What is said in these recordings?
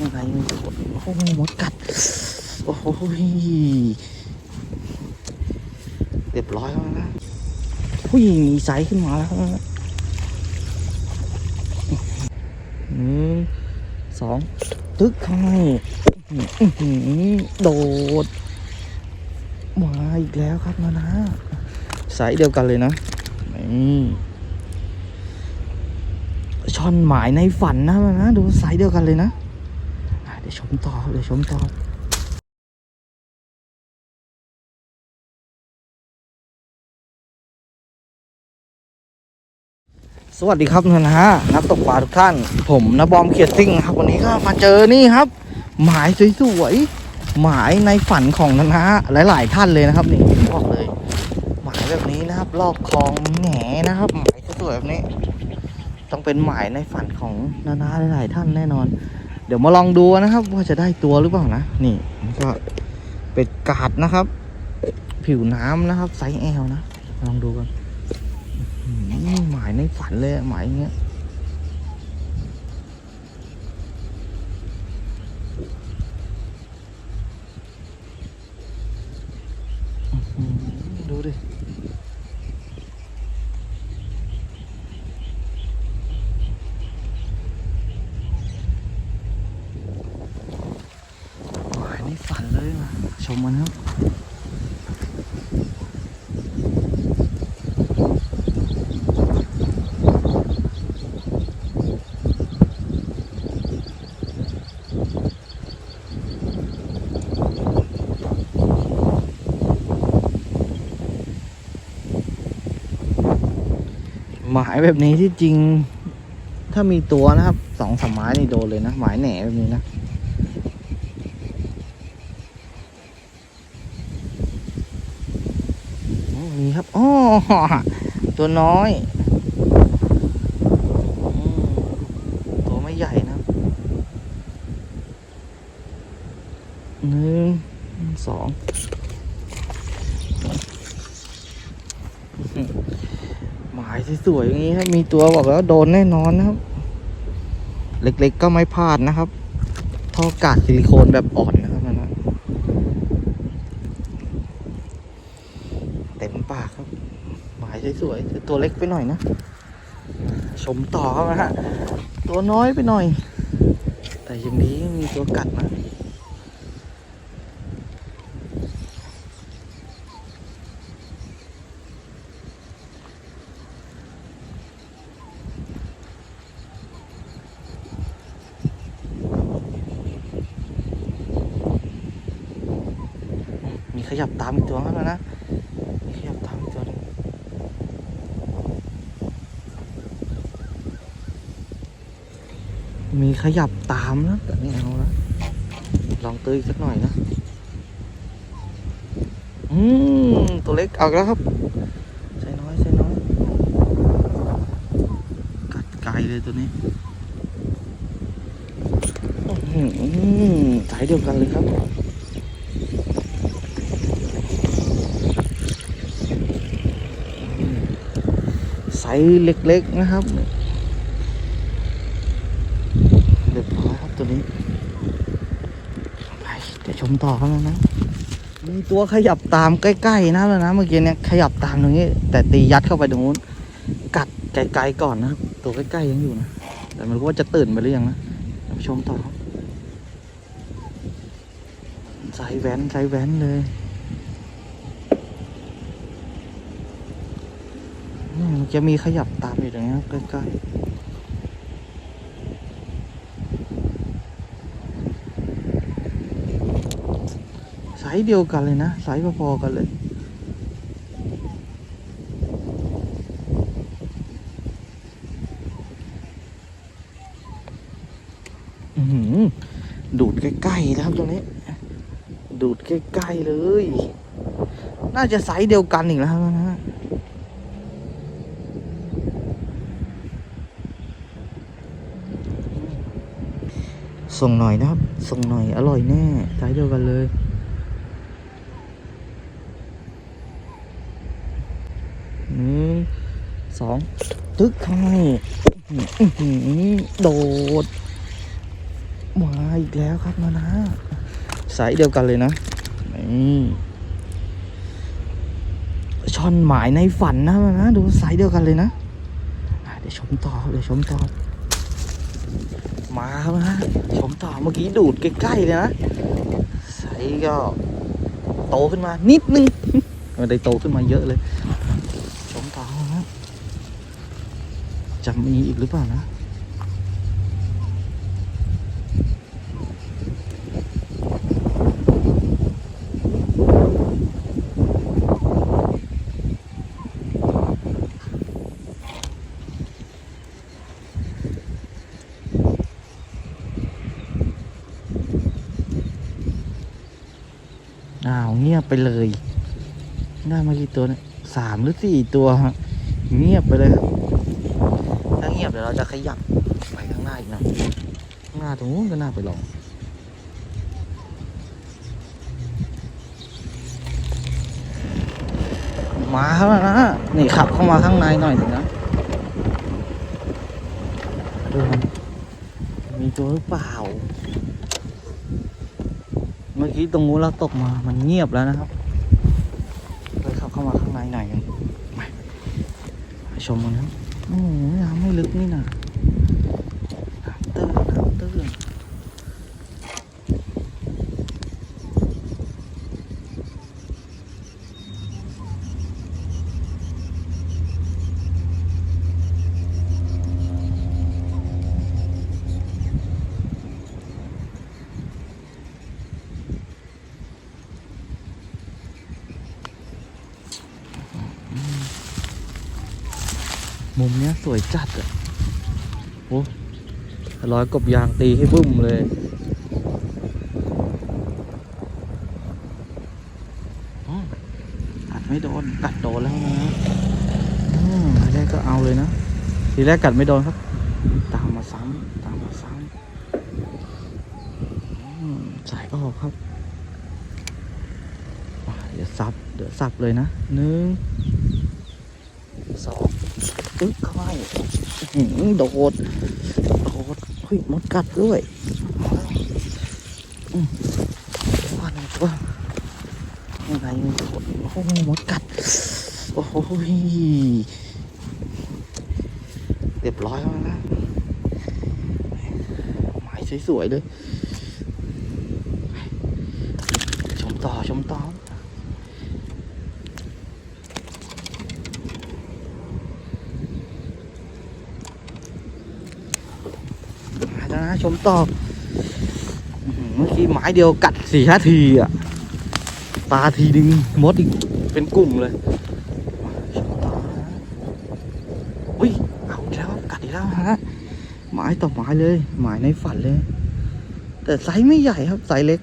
ข้างในมีตัวโอ้โหมดกัด โอ้โหเรียบร้อยแล้วนะผู้หญิงมีไซส์ขึ้นมาแล้วหนึ่งสองตึ๊กข้างในอื้โดด มาอีกแล้วครับนะนะไซส์เดียวกันเลยนะนี่ช่อนหมายในฝันนะนะนะดูไซส์เดียวกันเลยนะ ดี๋ยวชมต่อเดี๋ยวชมต่อสวัสดีครับนะฮะนักตกปลาทุกท่าน ผมนะบอมเขียดซิ่งครับวันนี้ก็มาเจอนี่ครับ หมายสวยๆหมายในฝันของนะนะหลาย ๆ ท่านเลยนะครับนี่บอกเลย หมายแบบนี้นะครับ ลอกคลองแหนนะครับ หมายสวยๆแบบนี้ ต้องเป็นหมายในฝันของนานาหลาย ๆ ท่านแน่นอน ดี๋ยวมาลองดูนะครับ ว่าจะได้ตัวหรือเปล่านะ นี่ก็เป็ดกาดนะครับ ผิวน้ำนะครับไซส์แอลนะ ลองดูกันหมายในฝันเลยหมายอย่างเงี้ยดูดิ หมายใน ยว่ะชมมันครับหมายแบบนี้ที่จริง ถ้ามีตัวนะครับสองสามไม้นี่โดนเลยนะหมายแหน่แบบนี้นะ โอ้ครับอ๋อตัวน้อยอตัวไม่ใหญ่นะหนึ่งสองหมายสวยๆอย่างนี้ครับมีตัวบอกแล้วโดนแน่นอนนะครับ เล็กๆก็ไม่พลาดนะครับท่อกาดซิลิโคนแบบอ่อนนะครับนั่นนะเต็มปากครับ หมาย สวยแต่ตัวเล็กไปหน่อยนะ ชมต่อครับนะฮะ ตัวน้อยไปหน่อย แต่อย่างนี้มีตัวกัดนะ มีขยับตามอีกตัวครับแล้วนะ มีขยับตามอีกตัวหนึง มีขยับตามนะแต่ไม่เอานะลองตื้อสักหน่อยนะอืมตัวเล็กเอาแล้วครับใส่น้อยใส่น้อยกัดไกลเลยตัวนี้อื้อหือสายเดียวกันเลยครับไซส์เล็กๆนะครับ เรียบร้อยครับตัวนี้ไป มต่อกันแล้วนะมีตัวขยับตามใกล้ๆนะแล้วนะเมื่อกี้เนี่ยขยับตามตรงนี้ แต่ตียัดเข้าไปตรงนู้นกัดไกลๆก่อนนะตัวใกล้ๆยังอยู่นะแต่ไม่รู้ว่าจะตื่นไปหรือยังนะชมต่อครับไซส์แว้นไซส์แว้นเลยอืมจะมีขยับตามอยู่ตรงนี้ใกล้ๆ ไซส์เดียวกันเลยนะไซส์พอๆกันเลยอือหือดูดใกล้ๆนะครับตรงนี้ ดูดใกล้ๆเลย น่าจะไซส์เดียวกันอีกแล้วนะฮะส่งหน่อยนะครับ ส่งหน่อย อร่อยแน่สายเดียวกันเลย หนึ่ง สองตึ๊กข้างในอื้โดด มาอีกแล้วครับนะนะ สายเดียวกันเลยนะ นี่ช่อนหมายในฝันนะนะนะ ดูสายเดียวกันเลยนะอะเดี๋ยวชมต่อ เดี๋ยวชมต่อ มาครับนะ ชมต่อเมื่อกี้ดูดใกล้ๆเลยนะสายก็ โตขึ้นมานิดนึงไม่ได้โตขึ้นมาเยอะเลย ชมต่อนะ จะมีอีกหรือเปล่านะอ้าวเงียบไปเลย ได้มากี่ตัวเนี่ยสามหรือสี่ตัวฮะเงียบไปเลยครับ งียบเดี๋ยวเราจะขยับไปข้างหน้าอีกหนะข้างหน้าตรงนู้นก็น่าไปลองมาครับนะนี่ขับเข้ามาข้างในหน่อยหนึงนะดูมันมีตัวหรือเปล่า เมื่อกี้ตรงนู้นเราตกมา มันเงียบแล้วนะครับเลยขับเข้ามาข้างในหน่อยหนึงไปชมมันครับ โอ้โหน้ำไม่ลึกนี่นะน้ำตื้นน้ำตื้น มุมเนี้ยสวยจัดอะโอ้ร้อยกบยางตีให้บึ้มเลยอืมกัดไม่โดน กัดโดนแล้วนะอืมทีแรกก็เอาเลยนะ ทีแรกกัดไม่โดนครับ ตามมาซ้ำตามมาซ้ำอืมสายออกครับอะเดี๋ยวซับ เดี๋ยวซับเลยนะหนึ่งสอง อึ๊บเข้าไปอื้อหือโดดโดดเฮ้ยมดกัดด้วยอืมว่านตัวยังไงมันโดดโอ้หมดกัด โอ้โหเรียบร้อยแล้วนะหมายสวยๆเลย ชมต่อ ชมต่อ มาแล้วนะ ชมต่อเมื่อกี้ไม้เดียวกัดสี่ห้าทีอะตาทีนึงมดอีกเป็นกลุ่มเลยอุ้ยเอาอีกแล้วกัดอีกแล้วฮะไม้ต่อไม้เลยไม้ในฝันเลย แต่ไซส์ไม่ใหญ่ครับไซส์เล็ก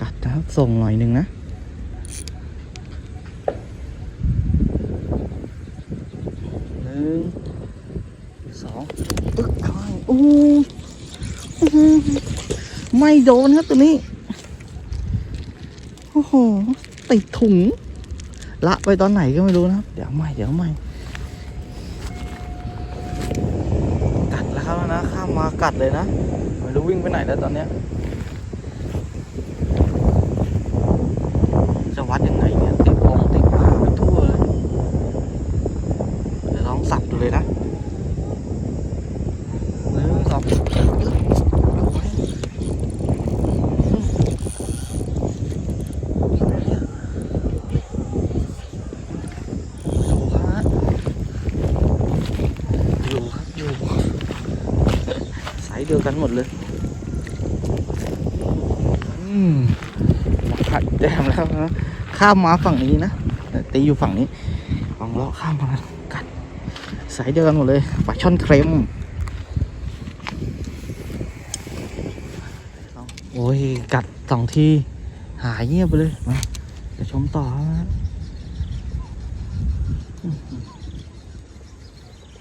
กัดนะครับส่งหน่อยหนึ่งนะหนึ่ง องปึ๊กเข้าไปอู้ไม่โดนครับตัวนี้ โอ้โห ติดถุง ละไปตอนไหนก็ไม่รู้นะครับ เดี๋ยวใหม่ เดี๋ยวใหม่ กัดแล้วครับนะ ข้ามมากัดเลยนะ ไม่รู้วิ่งไปไหนแล้วตอนเนี้ย จะวัดยังไงเนี่ยติดกงติดปลาไปทั่วเลย เดี๋ยวลองสับดูเลยนะ หนึ่งสองอยู่ฮะอยู่ครับอยู่สายเดียวกันหมดเลยอืมมาขัดแจมแล้วนะข้ามมาฝั่งนี้นะตีอยู่ฝั่งนี้ลองเลาะข้ามมากัดสายเดียวกันหมดเลยปลาช่อนเค็มโอ้ยกัดสองทีหายเงียบไปเลยมาเดี๋ยวชมต่อนะอื้อหือ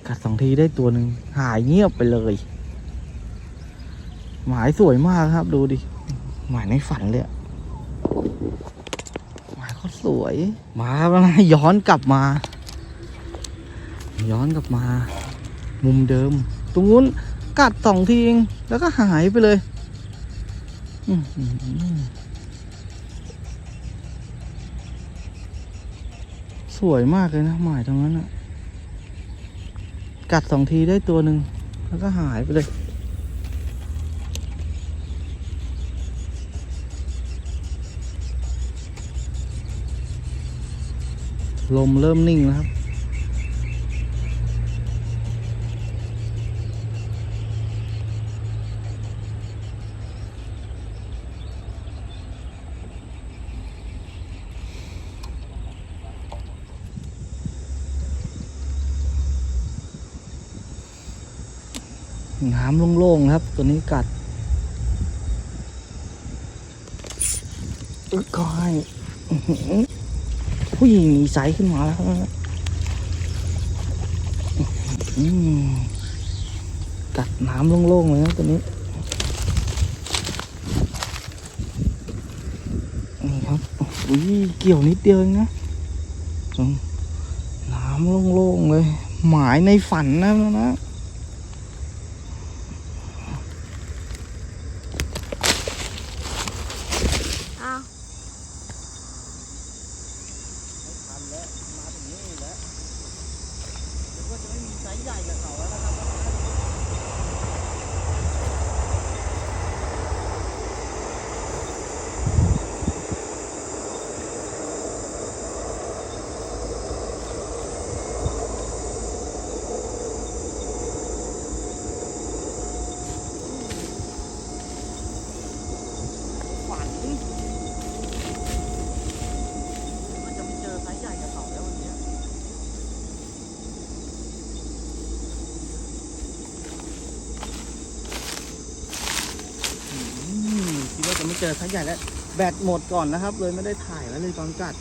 กัดสองทีได้ตัวหนึ่งหายเงียบไปเลย หมายสวยมากครับ ดูดิ หมายในฝันเลยหมายเขาสวย มาแล้วนะย้อนกลับมา ย้อนกลับมา มุมเดิม ตรงนู้นกัดสองทีเองแล้วก็หายไปเลยสวยมากเลยนะหมายตรงนั้นอะกัดสองทีได้ตัวหนึ่งแล้วก็หายไปเลย ลมเริ่มนิ่งแล้วครับ น้ำโล่งๆครับ ตัวนี้กัดอึกก็ให้ อื้อหือผู้หญิงหนีไซขึ้นมาแล้วครับกัดน้ำโล่งๆเลยนะตัวนี้นี่ครับอุ้ยเกี่ยวนิดเดียวเองนะน้ำโล่งๆเลย หมายในฝันนะนะ อ้าว ทันแล้วมาถึงนี่แล้วนึกว่าจะไม่มีไซส์ใหญ่กับเขาแล้วนะครับฝันว่าจะไม่เจอไซส์ใหญ่กับเขาแล้ววันเนี้ย อืมคิดว่าจะไม่ เจอไซส์ใหญ่แล้วแบตหมดก่อนนะครับ เลยไม่ได้ถ่ายไว้เลยตอนกัด